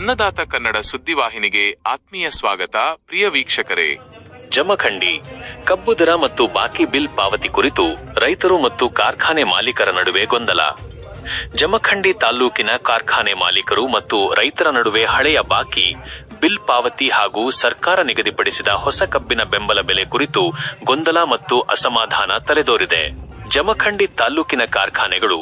ಅನ್ನದಾತ ಕನ್ನಡ ಸುದ್ದಿವಾಹಿನಿಗೆ ಆತ್ಮೀಯ ಸ್ವಾಗತ, ಪ್ರಿಯ ವೀಕ್ಷಕರೇ. ಜಮಖಂಡಿ, ಕಬ್ಬು ದರ ಮತ್ತು ಬಾಕಿ ಬಿಲ್ ಪಾವತಿ ಕುರಿತು ರೈತರು ಮತ್ತು ಕಾರ್ಖಾನೆ ಮಾಲೀಕರ ನಡುವೆ ಗೊಂದಲ. ಜಮಖಂಡಿ ತಾಲ್ಲೂಕಿನ ಕಾರ್ಖಾನೆ ಮಾಲೀಕರು ಮತ್ತು ರೈತರ ನಡುವೆ ಹಳೆಯ ಬಾಕಿ, ಬಿಲ್ ಪಾವತಿ ಹಾಗೂ ಸರ್ಕಾರ ನಿಗದಿಪಡಿಸಿದ ಹೊಸ ಕಬ್ಬಿನ ಬೆಂಬಲ ಬೆಲೆ ಕುರಿತು ಗೊಂದಲ ಮತ್ತು ಅಸಮಾಧಾನ ತಲೆದೋರಿದೆ. ಜಮಖಂಡಿ ತಾಲ್ಲೂಕಿನ ಕಾರ್ಖಾನೆಗಳು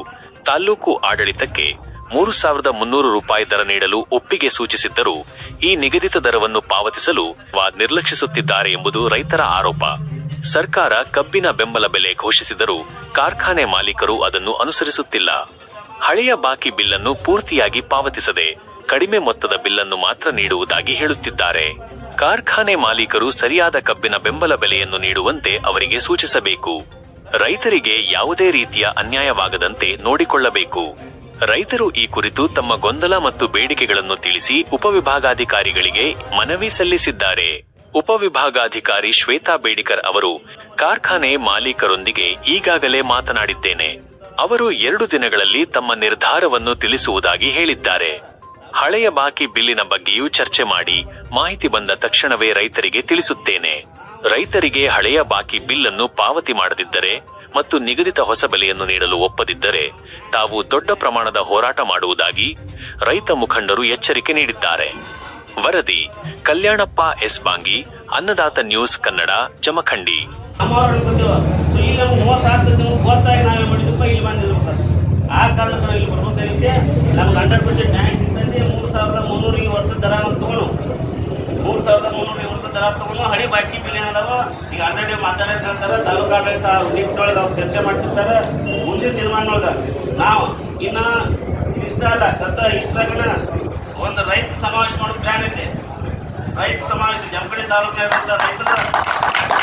ತಾಲ್ಲೂಕು ಆಡಳಿತಕ್ಕೆ ಮೂರು ಸಾವಿರದ ಮುನ್ನೂರು ರೂಪಾಯಿ ದರ ನೀಡಲು ಒಪ್ಪಿಗೆ ಸೂಚಿಸಿದ್ದರೂ ಈ ನಿಗದಿತ ದರವನ್ನು ಪಾವತಿಸಲು ನಿರ್ಲಕ್ಷಿಸುತ್ತಿದ್ದಾರೆ ಎಂಬುದು ರೈತರ ಆರೋಪ. ಸರ್ಕಾರ ಕಬ್ಬಿನ ಬೆಂಬಲ ಬೆಲೆ ಘೋಷಿಸಿದರೂ ಕಾರ್ಖಾನೆ ಮಾಲೀಕರು ಅದನ್ನು ಅನುಸರಿಸುತ್ತಿಲ್ಲ. ಹಳೆಯ ಬಾಕಿ ಬಿಲ್ಲನ್ನು ಪೂರ್ತಿಯಾಗಿ ಪಾವತಿಸದೆ ಕಡಿಮೆ ಮೊತ್ತದ ಬಿಲ್ಲನ್ನು ಮಾತ್ರ ನೀಡುವುದಾಗಿ ಹೇಳುತ್ತಿದ್ದಾರೆ. ಕಾರ್ಖಾನೆ ಮಾಲೀಕರು ಸರಿಯಾದ ಕಬ್ಬಿನ ಬೆಂಬಲ ಬೆಲೆಯನ್ನು ನೀಡುವಂತೆ ಅವರಿಗೆ ಸೂಚಿಸಬೇಕು. ರೈತರಿಗೆ ಯಾವುದೇ ರೀತಿಯ ಅನ್ಯಾಯವಾಗದಂತೆ ನೋಡಿಕೊಳ್ಳಬೇಕು. ರೈತರು ಈ ಕುರಿತು ತಮ್ಮ ಗೊಂದಲ ಮತ್ತು ಬೇಡಿಕೆಗಳನ್ನು ತಿಳಿಸಿ ಉಪವಿಭಾಗಾಧಿಕಾರಿಗಳಿಗೆ ಮನವಿ ಸಲ್ಲಿಸಿದ್ದಾರೆ. ಉಪವಿಭಾಗಾಧಿಕಾರಿ ಶ್ವೇತಾ ಬೇಡಿಕರ್ ಅವರು, ಕಾರ್ಖಾನೆ ಮಾಲೀಕರೊಂದಿಗೆ ಈಗಾಗಲೇ ಮಾತನಾಡಿದ್ದೇನೆ. ಅವರು ಎರಡು ದಿನಗಳಲ್ಲಿ ತಮ್ಮ ನಿರ್ಧಾರವನ್ನು ತಿಳಿಸುವುದಾಗಿ ಹೇಳಿದ್ದಾರೆ. ಹಳೆಯ ಬಾಕಿ ಬಿಲ್ಲಿನ ಬಗ್ಗೆಯೂ ಚರ್ಚೆ ಮಾಡಿ ಮಾಹಿತಿ ಬಂದ ತಕ್ಷಣವೇ ರೈತರಿಗೆ ತಿಳಿಸುತ್ತೇನೆ. ರೈತರಿಗೆ ಹಳೆಯ ಬಾಕಿ ಬಿಲ್ ಅನ್ನು ಪಾವತಿ ಮಾಡದಿದ್ದರೆ ಮತ್ತು ನಿಗದಿತ ಹೊಸ ಬೆಲೆಯನ್ನು ನೀಡಲು ಒಪ್ಪದಿದ್ದರೆ ತಾವು ದೊಡ್ಡ ಪ್ರಮಾಣದ ಹೋರಾಟ ಮಾಡುವುದಾಗಿ ರೈತ ಮುಖಂಡರು ಎಚ್ಚರಿಕೆ ನೀಡಿದ್ದಾರೆ. ವರದಿ, ಕಲ್ಯಾಣಪ್ಪ ಎಸ್ ಬಾಂಗಿ, ಅನ್ನದಾತ ನ್ಯೂಸ್ ಕನ್ನಡ, ಜಮಖಂಡಿ. ಆ ಕಾರಣಕ್ಕೆ ನಾವು ಇಲ್ಲಿ ನಮ್ಗೆ ಹಂಡ್ರೆಡ್ ಪರ್ಸೆಂಟ್ ನ್ಯಾಯ ಮೂರು ಸಾವಿರದ ಮುನ್ನೂರು ಈ ವರ್ಷದ ದರ ತಗೊಂಡು ದರ ತಗೊಂಡು ಹಳಿ ಬಾಕಿ ಬಿಲ್ ಏನದಾವ ಈಗ ಆಲ್ರೆಡಿ ಮಾತಾಡೋದು ಹೇಳ್ತಾರೆ ತಾಲೂಕು ಆಡಳಿತ ಒಳಗೆ ಅವ್ರು ಚರ್ಚೆ ಮಾಡ್ತಿರ್ತಾರೆ. ಮುಂದಿನ ನಿರ್ಮಾಣದೊಳಗೆ ನಾವು ಇನ್ನು ಇಷ್ಟ ಅಲ್ಲ, ಸತ್ತ ಇಷ್ಟಾಗನ ಒಂದು ರೈತ ಸಮಾವೇಶ ಮಾಡೋ ಪ್ಲಾನ್ ಐತೆ. ರೈತ ಸಮಾವೇಶ ಜಂಪಡಿ ತಾಲೂಕಿನ ರೈತರ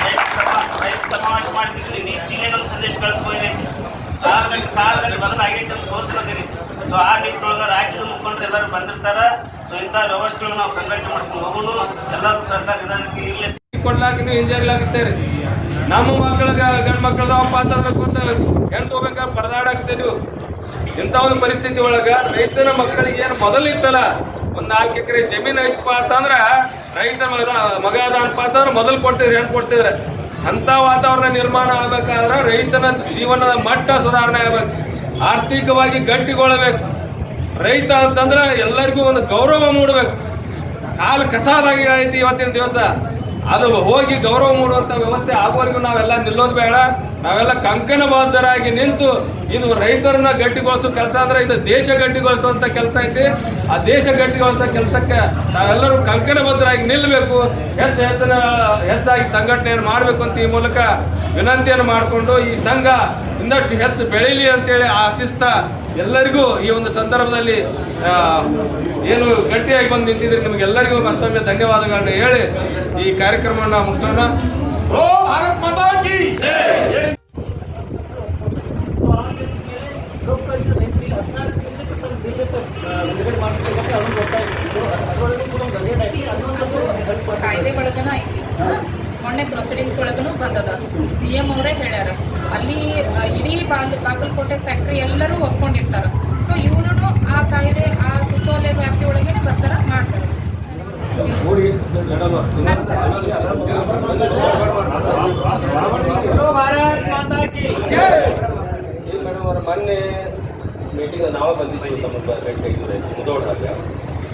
ರೈತ ಸಮಾ- ರೈತ ಸಮಾವೇಶ ಮಾಡಿದ್ರೆ ಇಡೀ ಜಿಲ್ಲೆಗೆ ಒಂದು ಸಂದೇಶ ಕಳಿಸ್ಬೋದು ಕಾಲದಲ್ಲಿ ಕಾಲದಲ್ಲಿ ಬದಲಾಗೈತೆ ಅಂತ ತೋರಿಸ್ಕೊತೀರಿ ಸೊ ಆ ನಿಟ್ಟಿನೊಳಗೆ ರಾಜ್ಯದ ಮುಖಂಡರು ಎಲ್ಲರೂ ಬಂದಿರ್ತಾರ. ನಮ್ಮ ಮಕ್ಕಳಿಗೆ, ಗಂಡು ಮಕ್ಕಳ ಅಂತರ್ಬೇಕು ಅಂತ ಹೆಣ್ಣು ಪರದಾಡಾಕ್ತಿದ್ವಿ ಇಂಥ ಒಂದು ಪರಿಸ್ಥಿತಿ ಒಳಗ ರೈತನ ಮಕ್ಕಳಿಗೆ ಏನು ಮೊದಲು ಇತ್ತಲ್ಲ? ಒಂದ್ ನಾಲ್ಕು ಎಕರೆ ಜಮೀನ್ ಐತಪ್ಪ ಅಂತಂದ್ರ ರೈತ ಮಗ ಮಗ ಅದಾನಪ್ಪ ಅಂತಂದ್ರೆ ಮೊದಲು ಕೊಡ್ತಿದ್ರೆ ಹೆಣ್ಣು ಕೊಡ್ತಿದ್ರೆ? ಅಂತ ವಾತಾವರಣ ನಿರ್ಮಾಣ ಆಗ್ಬೇಕಾದ್ರೆ ರೈತನ ಜೀವನದ ಮಟ್ಟ ಸುಧಾರಣೆ ಆಗ್ಬೇಕು. ಆರ್ಥಿಕವಾಗಿ ಗಟ್ಟಿಗೊಳ್ಳಬೇಕು. ರೈತ ಅಂತಂದ್ರೆ ಎಲ್ಲರಿಗೂ ಒಂದು ಗೌರವ ಮೂಡಬೇಕು. ಕಾಲು ಕಸಾದಾಗಿ ಐತಿ ಇವತ್ತಿನ ದಿವಸ. ಅದು ಹೋಗಿ ಗೌರವ ಮೂಡುವಂತ ವ್ಯವಸ್ಥೆ ಆಗುವವರೆಗೂ ನಾವೆಲ್ಲ ನಿಲ್ಲೋದು ಬೇಡ. ನಾವೆಲ್ಲ ಕಂಕಣಬದ್ಧರಾಗಿ ನಿಂತು ಇದು ರೈತರನ್ನ ಗಟ್ಟಿಗೊಳಿಸೋ ಕೆಲಸ ಅಂದ್ರೆ ಇದು ದೇಶ ಗಟ್ಟಿಗೊಳಿಸುವಂತ ಕೆಲಸ ಐತಿ. ಆ ದೇಶ ಗಟ್ಟಿಗೊಳಿಸೋ ಕೆಲಸಕ್ಕೆ ನಾವೆಲ್ಲರೂ ಕಂಕಣಬದ್ಧರಾಗಿ ನಿಲ್ಲಬೇಕು ಹೆಚ್ಚು ಹೆಚ್ಚಿನ, ಹೆಚ್ಚಾಗಿ ಸಂಘಟನೆಯನ್ನು ಮಾಡಬೇಕು ಅಂತ ಈ ಮೂಲಕ ವಿನಂತಿಯನ್ನು ಮಾಡಿಕೊಂಡು ಈ ಸಂಘ ಇನ್ನಷ್ಟು ಹೆಚ್ಚು ಬೆಳೀಲಿ ಅಂತೇಳಿ ಆಶಿಸ್ತ ಎಲ್ಲರಿಗೂ ಈ ಒಂದು ಸಂದರ್ಭದಲ್ಲಿ ಏನು ಗಟ್ಟಿಯಾಗಿ ಬಂದು ನಿಂತಿದ್ರೆ ನಿಮಗೆಲ್ಲರಿಗೂ ಮತ್ತೊಮ್ಮೆ ಧನ್ಯವಾದಗಳನ್ನು ಹೇಳಿ ಈ ಕಾರ್ಯಕ್ರಮವನ್ನು ಮುಗಿಸೋಣ. ಕಾಯ್ದೆ ಒಳಗನ ಐತಿ ಮೊನ್ನೆ ಪ್ರೊಸೀಡಿಂಗ್ಸ್ ಒಳಗನು ಬಂದದ ಸಿ ಎಂ ಅವರೇ ಹೇಳ್ಯಾರ ಅಲ್ಲಿ ಇಡೀ ಬಾಗಲ್ ಬಾಗಲಕೋಟೆ ಫ್ಯಾಕ್ಟ್ರಿ ಎಲ್ಲರೂ ಒಪ್ಕೊಂಡಿರ್ತಾರ ಸೊ ಇವರು ಆ ಕಾಯ್ದೆ ಆ ಸುತ್ತೋಲೆ ವ್ಯಾಪ್ತಿ ಒಳಗೇನೆ ಬರ್ತಾರ ಮಾಡ್ತಾರೆ ಮೊನ್ನೆ ಮೀಟಿಂಗ್ ನಾವೇ ಬಂದಿದ್ದೀವಿ ತಮ್ಮ ಮುದೋಡ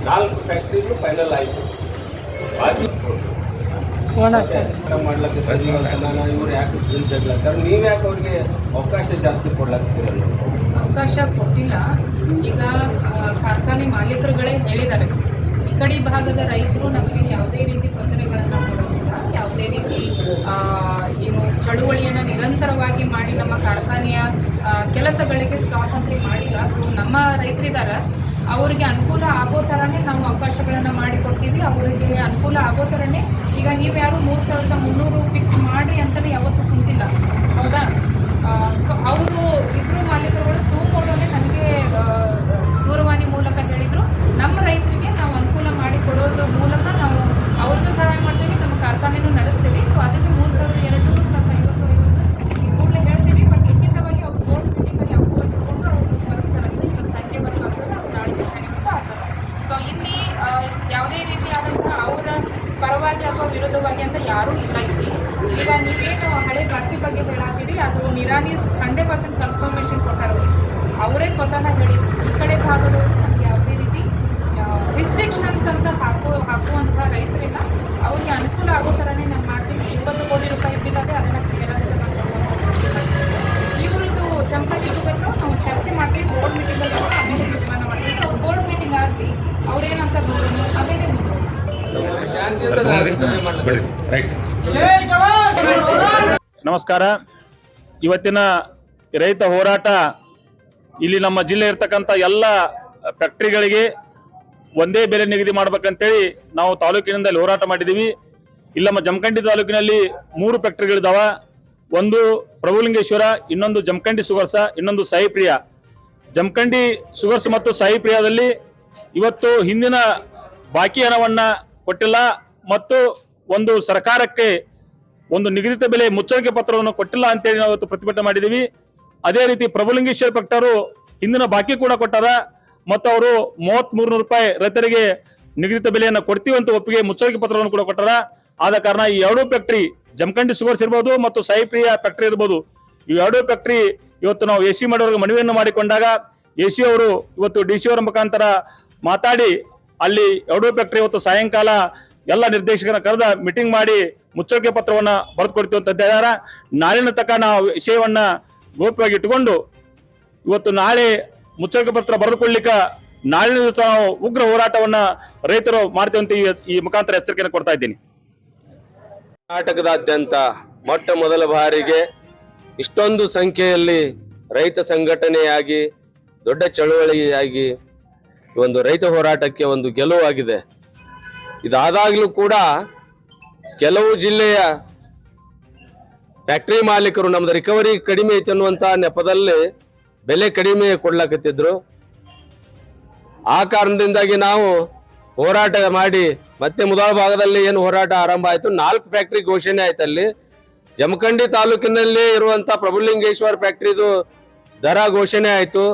ನಾಲ್ಕು ಫ್ಯಾಕ್ಟ್ರಿಗಳು ಫೈನಲ್ ಆಯಿತು. ಬಾಕಿ ಮಾಡ್ಲಕ್ಕೆ ನಾನು ಇವ್ರು ಯಾಕೆ ನೀವು ಯಾಕೆ ಅವ್ರಿಗೆ ಅವಕಾಶ ಜಾಸ್ತಿ ಕೊಡ್ಲಕ್ಕೆ ಅವಕಾಶ ಕೊಟ್ಟಿಲ್ಲ. ಈಗ ಕಾರ್ಖಾನೆ ಮಾಲೀಕರುಗಳೇ ಹೇಳಿದ್ದಾರೆ. ಈ ಕಡೆ ಭಾಗದ ರೈತರು ನಮಗೆ ಯಾವುದೇ ರೀತಿ ತೊಂದರೆಗಳನ್ನು ಕೊಡೋದಿಲ್ಲ. ಯಾವುದೇ ರೀತಿ ಆ, ಏನು ಚಳುವಳಿಯನ್ನು ನಿರಂತರವಾಗಿ ಮಾಡಿ ನಮ್ಮ ಕಾರ್ಖಾನೆಯ ಕೆಲಸಗಳಿಗೆ ಸ್ಟಾಪ್ ಅಂತ ಮಾಡಿಲ್ಲ. ಸೊ ನಮ್ಮ ರೈತರಿದ್ದಾರೆ ಅವರಿಗೆ ಅನುಕೂಲ ಆಗೋ ಥರನೇ ನಾವು ಅವಕಾಶಗಳನ್ನು ಮಾಡಿಕೊಡ್ತೀವಿ. ಅವರಿಗೆ ಅನುಕೂಲ ಆಗೋ ಥರನೇ ಈಗ ನೀವು ಯಾರು ಮೂರು ಸಾವಿರದ ಮುನ್ನೂರು ಫಿಕ್ಸ್ ಮಾಡಿರಿ ಅಂತಲೇ ಯಾವತ್ತೂ ಕುಂತಿಲ್ಲ. ಹೌದಾ? ಸೊ ಅವರು ಇಬ್ಬರು ಮಾಲೀಕರುಗಳು ಸೋಮವಾರನೇ ನನಗೆ ದೂರವಾಣಿ ಮೂಲಕ ಹೇಳಿದರು. ನಮ್ಮ ರೈತರಿಗೆ ನಾವು ಅನುಕೂಲ ಮಾಡಿ ಕೊಡೋದ್ರ ಮೂಲಕ ನಾವು ಅವ್ರಿಗೂ ಸಹಾಯ ಮಾಡ್ತೀವಿ ನಮ್ಮ ಕಾರ್ಖಾನೆನೂ ನಡೆಸ್ತೀವಿ ಸೊ ಅದಕ್ಕೆ ಮೂರು ಸಾವಿರದ ಎರಡು ನೂರು ಪ್ಲಸ್ ಐವತ್ತು ಐವತ್ತು ಈ ಕೂಡಲೇ ಹೇಳ್ತೀವಿ ಬಟ್ ಲಿಖಿತವಾಗಿ ಅವ್ರು ಬೋರ್ಡ್ ಮೀಟಿಂಗಲ್ಲಿ ಅವ್ರು ಬೋರ್ಡ್ ತಗೊಂಡು ಅವ್ರು ಬರೆಸ್ತಾರೆ ಇವತ್ತು ಸಂಜೆವರೆಗೂ ಆಗ್ತದೆ ಅವ್ರು ನಾಳೆ ಸಂಜೆವರೆಗೂ ಆಗ್ತದೆ ಸೊ ಇಲ್ಲಿ ಆ, ಬಗ್ಗೆ ಅಂತ ಯಾರೂ ಇಲ್ಲ ಇಲ್ಲಿ ಈಗ ನೀವೇನು ಹಳೆ ಬಾಕಿ ಬಗ್ಗೆ ಹೇಳಾತೀರಿ ಅದು ನಿರಾನಿ ಹಂಡ್ರೆಡ್ ಪರ್ಸೆಂಟ್ ಕನ್ಫರ್ಮೇಷನ್ ಕೊಟ್ಟಾರ. ಅವರೇ ಸ್ವತಃ ಹೇಳಿದ್ರು. ಈ ಕಡೆ ಭಾಗದವರು ನಮಗೆ ಯಾವುದೇ ರೀತಿ ರಿಸ್ಟ್ರಿಕ್ಷನ್ಸ್ ಅಂತ ಹಾಕೋ ಹಾಕುವಂಥ ರೈತರಿಲ್ಲ. ಅವ್ರಿಗೆ ಅನುಕೂಲ ಆಗೋ ಥರನೇ ನಾನು ಮಾಡ್ತೀನಿ. ಇಪ್ಪತ್ತು ಕೋಟಿ ರೂಪಾಯಿ ಬಿಲ್ ಅದೇ ಅದನ್ನು ಕ್ಲಿಯರ್ ಇವ್ರದ್ದು ಜಂಪರ್ ಬಂದು ನಾವು ಚರ್ಚೆ ಮಾಡ್ತೀವಿ. ಬೋರ್ಡ್ ಮೀಟಿಂಗಲ್ಲಿ ಆಮೇಲೆ ತೀರ್ಮಾನ ಮಾಡ್ತೀವಿ ಬೋರ್ಡ್ ಮೀಟಿಂಗ್ ಆಗಲಿ ಅವ್ರೇನಂತ ನೋಡೋದು ಆಮೇಲೆ ಮುಂದೆ ರೈಟ್. ನಮಸ್ಕಾರ. ಇವತ್ತಿನ ರೈತ ಹೋರಾಟ ಇಲ್ಲಿ ನಮ್ಮ ಜಿಲ್ಲೆ ಇರ್ತಕ್ಕಂಥ ಎಲ್ಲ ಫ್ಯಾಕ್ಟ್ರಿಗಳಿಗೆ ಒಂದೇ ಬೆಲೆ ನಿಗದಿ ಮಾಡ್ಬೇಕಂತೇಳಿ ನಾವು ತಾಲೂಕಿನಿಂದ ಇಲ್ಲಿ ಹೋರಾಟ ಮಾಡಿದ್ದೀವಿ. ಇಲ್ಲಿ ನಮ್ಮ ಜಮಖಂಡಿ ತಾಲೂಕಿನಲ್ಲಿ ಮೂರು ಫ್ಯಾಕ್ಟ್ರಿಗಳಿದಾವ. ಒಂದು ಪ್ರಭುಲಿಂಗೇಶ್ವರ, ಇನ್ನೊಂದು ಜಮಖಂಡಿ ಸುಗರ್ಸ ಇನ್ನೊಂದು ಸಾಯಿಪ್ರಿಯ ಜಮಖಂಡಿ ಸುಗರ್ಸ್ ಮತ್ತು ಸಾಯಿಪ್ರಿಯಾದಲ್ಲಿ ಇವತ್ತು ಹಿಂದಿನ ಬಾಕಿ ಹಣವನ್ನ ಕೊಟ್ಟಿಲ್ಲ ಮತ್ತು ಒಂದು ಸರ್ಕಾರಕ್ಕೆ ಒಂದು ನಿಗದಿತ ಬೆಲೆ ಮುಚ್ಚಳಿಕೆ ಪತ್ರವನ್ನು ಕೊಟ್ಟಿಲ್ಲ ಅಂತೇಳಿ ನಾವು ಪ್ರತಿಭಟನೆ ಮಾಡಿದೀವಿ ಅದೇ ರೀತಿ ಪ್ರಭುಲಿಂಗೇಶ್ವರ ಭಕ್ತರು ಹಿಂದಿನ ಬಾಕಿ ಕೂಡ ಕೊಟ್ಟಾರ. ಮತ್ತು ಅವರು ಮೂವತ್ತ್ ಮೂರು ರೂಪಾಯಿ ರೈತರಿಗೆ ನಿಗದಿತ ಬೆಲೆಯನ್ನು ಕೊಡ್ತೀವಿ ಅಂತ ಒಪ್ಪಿಗೆ ಮುಚ್ಚಳಿಕೆ ಪತ್ರವನ್ನು ಕೂಡ ಕೊಟ್ಟಾರ. ಆದ ಕಾರಣ ಈ ಎರಡೂ ಫ್ಯಾಕ್ಟ್ರಿ ಜಮಖಂಡಿ ಸುಗರ್ಸ್ ಇರ್ಬೋದು ಮತ್ತು ಸಾಯಿಪ್ರಿಯ ಫ್ಯಾಕ್ಟ್ರಿ ಇರ್ಬೋದು. ಈ ಎರಡೂ ಫ್ಯಾಕ್ಟ್ರಿ ಇವತ್ತು ನಾವು ಎ ಸಿ ಮಾಡೋರಿಗೆ ಮನವಿಯನ್ನು ಮಾಡಿಕೊಂಡಾಗ ಎ ಸಿ ಅವರು ಇವತ್ತು ಡಿ ಸಿ ಅವರ ಮುಖಾಂತರ ಮಾತಾಡಿ ಅಲ್ಲಿ ಎರಡೂ ಫ್ಯಾಕ್ಟ್ರಿ ಇವತ್ತು ಸಾಯಂಕಾಲ ಎಲ್ಲ ನಿರ್ದೇಶಕರ ಕರೆದ ಮೀಟಿಂಗ್ ಮಾಡಿ ಮುಚ್ಚಳಿಕೆ ಪತ್ರವನ್ನ ಬರೆದುಕೊಡ್ತೀವಿ ಅಂತ ಹೇಳಿದಾರ. ನಾಳಿನ ತಕ್ಕ ನಾವು ವಿಷಯವನ್ನ ಗೋಪ್ಯವಾಗಿ ಇಟ್ಟುಕೊಂಡು ಇವತ್ತು ನಾಳೆ ಮುಚ್ಚಳಿಕೆ ಪತ್ರ ಬರೆದುಕೊಳ್ಳಿಕ್ಕೆ ನಾಳಿನ ದಿವಸ ನಾವು ಉಗ್ರ ಹೋರಾಟವನ್ನ ರೈತರು ಮಾಡ್ತೀವಿ ಅಂತ ಈ- ಮುಖಾಂತರ ಎಚ್ಚರಿಕೆಯನ್ನು ಕೊಡ್ತಾ ಇದ್ದೀನಿ. ಕರ್ನಾಟಕದಾದ್ಯಂತ ಮೊಟ್ಟ ಮೊದಲ ಬಾರಿಗೆ ಇಷ್ಟೊಂದು ಸಂಖ್ಯೆಯಲ್ಲಿ ರೈತ ಸಂಘಟನೆಯಾಗಿ, ದೊಡ್ಡ ಚಳುವಳಿಯಾಗಿ ಒಂದು ರೈತ ಹೋರಾಟಕ್ಕೆ ಒಂದು ಗೆಲುವಾಗಿದೆ. ಇದಾದಾಗಲೂ ಕೂಡ ಕೆಲವು ಜಿಲ್ಲೆಯ ಫ್ಯಾಕ್ಟರಿ ಮಾಲೀಕರು ನಮ್ದು ರಿಕವರಿ ಕಡಿಮೆ ಐತೆ ಅನ್ನುವಂತ ನೆಪದಲ್ಲಿ ಬೆಲೆ ಕಡಿಮೆ ಕೊಡ್ಲಾಕತ್ತಿದ್ರು. ಆ ಕಾರಣದಿಂದಾಗಿ ನಾವು ಹೋರಾಟ ಮಾಡಿ ಮತ್ತೆ ಮುದಾಳ ಭಾಗದಲ್ಲಿ ಏನು ಹೋರಾಟ ಆರಂಭ ಆಯ್ತು. ನಾಲ್ಕು ಫ್ಯಾಕ್ಟ್ರಿ ಘೋಷಣೆ ಆಯ್ತು ಅಲ್ಲಿ. ಜಮಖಂಡಿ ತಾಲೂಕಿನಲ್ಲಿ ಇರುವಂತ ಪ್ರಭುಲಿಂಗೇಶ್ವರ ಫ್ಯಾಕ್ಟ್ರಿದು ದರ ಘೋಷಣೆ ಆಯ್ತು.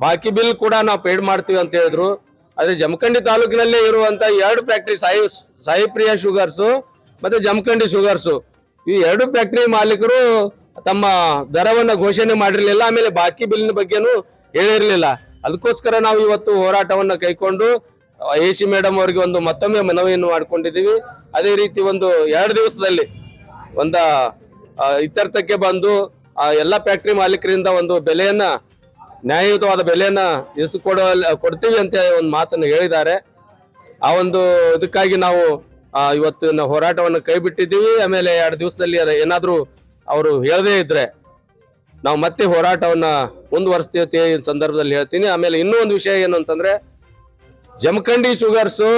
ಬಾಕಿ ಬಿಲ್ ಕೂಡ ನಾವು ಪೇಡ್ ಮಾಡ್ತೀವಿ ಅಂತ ಹೇಳಿದ್ರು. ಆದ್ರೆ ಜಮಖಂಡಿ ತಾಲೂಕಿನಲ್ಲೇ ಇರುವಂತ ಎರಡು ಫ್ಯಾಕ್ಟ್ರಿ ಸಾಯಿ, ಸಾಯಿಪ್ರಿಯ ಶುಗರ್ಸು ಮತ್ತೆ ಜಮಖಂಡಿ ಶುಗರ್ಸು ಈ ಎರಡು ಫ್ಯಾಕ್ಟ್ರಿ ಮಾಲೀಕರು ತಮ್ಮ ದರವನ್ನ ಘೋಷಣೆ ಮಾಡಿರಲಿಲ್ಲ, ಆಮೇಲೆ ಬಾಕಿ ಬಿಲ್ನ ಬಗ್ಗೆನೂ ಹೇಳಿರಲಿಲ್ಲ. ಅದಕ್ಕೋಸ್ಕರ ನಾವು ಇವತ್ತು ಹೋರಾಟವನ್ನ ಕೈಕೊಂಡು, ಎ ಸಿ ಮೇಡಮ್ ಅವರಿಗೆ ಒಂದು ಮತ್ತೊಮ್ಮೆ ಮನವಿಯನ್ನು ಮಾಡ್ಕೊಂಡಿದ್ದೀವಿ. ಅದೇ ರೀತಿ ಒಂದು ಎರಡು ದಿವಸದಲ್ಲಿ ಒಂದ ಇತ್ಯರ್ಥಕ್ಕೆ ಬಂದು, ಆ, ಎಲ್ಲ ಫ್ಯಾಕ್ಟ್ರಿ ಮಾಲೀಕರಿಂದ ಒಂದು ಬೆಲೆಯನ್ನ ನ್ಯಾಯಯುತವಾದ ಬೆಲೆಯನ್ನ ಇರಿಸಿಕೊಡ ಕೊಡ್ತೀವಿ ಅಂತ ಒಂದು ಮಾತನ್ನು ಹೇಳಿದ್ದಾರೆ. ಆ ಒಂದು ಇದಕ್ಕಾಗಿ ನಾವು ಇವತ್ತಿನ ಹೋರಾಟವನ್ನು ಕೈ ಬಿಟ್ಟಿದ್ದೀವಿ. ಆಮೇಲೆ ಎರಡು ದಿವಸದಲ್ಲಿ ಅದ ಏನಾದರೂ ಅವರು ಹೇಳದೇ ಇದ್ರೆ ನಾವು ಮತ್ತೆ ಹೋರಾಟವನ್ನು ಮುಂದುವರಿಸ್ತೀವಿ ಈ ಸಂದರ್ಭದಲ್ಲಿ ಹೇಳ್ತೀನಿ. ಆಮೇಲೆ ಇನ್ನೂ ಒಂದು ವಿಷಯ ಏನು ಅಂತಂದ್ರೆ, ಜಮಖಂಡಿ ಶುಗರ್ಸು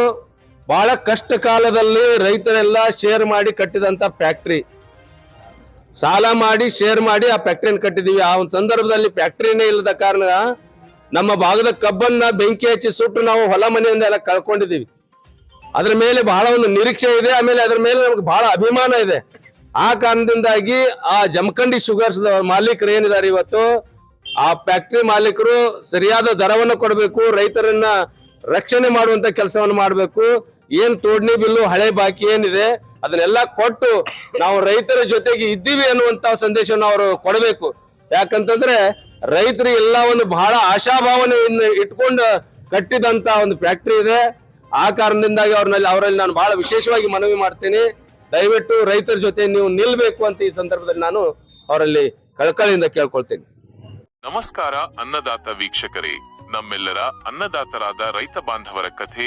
ಬಹಳ ಕಷ್ಟ ಕಾಲದಲ್ಲಿ ರೈತರೆಲ್ಲ ಶೇರ್ ಮಾಡಿ ಕಟ್ಟಿದಂತ ಫ್ಯಾಕ್ಟ್ರಿ. ಸಾಲ ಮಾಡಿ ಶೇರ್ ಮಾಡಿ ಆ ಫ್ಯಾಕ್ಟ್ರಿಯನ್ನು ಕಟ್ಟಿದೀವಿ. ಆ ಒಂದು ಸಂದರ್ಭದಲ್ಲಿ ಫ್ಯಾಕ್ಟ್ರಿನೇ ಇಲ್ಲದ ಕಾರಣ ನಮ್ಮ ಭಾಗದ ಕಬ್ಬನ್ನ ಬೆಂಕಿ ಹಚ್ಚಿ ಸುಟ್ಟು ನಾವು ಹೊಲ ಮನೆಯಿಂದ ಎಲ್ಲ ಕಳ್ಕೊಂಡಿದೀವಿ. ಅದ್ರ ಮೇಲೆ ಬಹಳ ಒಂದು ನಿರೀಕ್ಷೆ ಇದೆ. ಆಮೇಲೆ ಅದ್ರ ಮೇಲೆ ನಮ್ಗೆ ಬಹಳ ಅಭಿಮಾನ ಇದೆ. ಆ ಕಾರಣದಿಂದಾಗಿ ಆ ಜಮಖಂಡಿ ಶುಗರ್ಸ್ ಮಾಲೀಕರು ಏನಿದ್ದಾರೆ ಇವತ್ತು? ಆ ಫ್ಯಾಕ್ಟ್ರಿ ಮಾಲೀಕರು ಸರಿಯಾದ ದರವನ್ನು ಕೊಡಬೇಕು, ರೈತರನ್ನ ರಕ್ಷಣೆ ಮಾಡುವಂತ ಕೆಲಸವನ್ನು ಮಾಡಬೇಕು. ಏನ್ ತೋಡ್ನಿ ಬಿಲ್ಲು ಹಳೆ ಬಾಕಿ ಏನಿದೆ? ಅದನ್ನೆಲ್ಲ ಕೊಟ್ಟು ನಾವು ರೈತರ ಜೊತೆಗೆ ಇದ್ದೀವಿ ಅನ್ನುವಂತ ಸಂದೇಶವನ್ನು ಅವರು ಕೊಡಬೇಕು. ಯಾಕಂತಂದ್ರೆ ರೈತರು ಎಲ್ಲ ಒಂದು ಬಹಳ ಆಶಾಭಾವನೆಯನ್ನು ಇಟ್ಕೊಂಡು ಕಟ್ಟಿದಂತ ಒಂದು ಫ್ಯಾಕ್ಟ್ರಿ ಇದೆ. ಆ ಕಾರಣದಿಂದಾಗಿ ಅವ್ರನ್ನಲ್ಲಿ ಅವರಲ್ಲಿ ನಾನು ಬಹಳ ವಿಶೇಷವಾಗಿ ಮನವಿ ಮಾಡ್ತೀನಿ. ದಯವಿಟ್ಟು ರೈತರ ಜೊತೆ ನೀವು ನಿಲ್ಬೇಕು ಅಂತ ಈ ಸಂದರ್ಭದಲ್ಲಿ ನಾನು ಅವರಲ್ಲಿ ಕಳಕಳಿಯಿಂದ ಕೇಳ್ಕೊಳ್ತೀನಿ. ನಮಸ್ಕಾರ, ಅನ್ನದಾತ ವೀಕ್ಷಕರೇ. ನಮ್ಮೆಲ್ಲರ ಅನ್ನದಾತರಾದ ರೈತ ಬಾಂಧವರ ಕಥೆ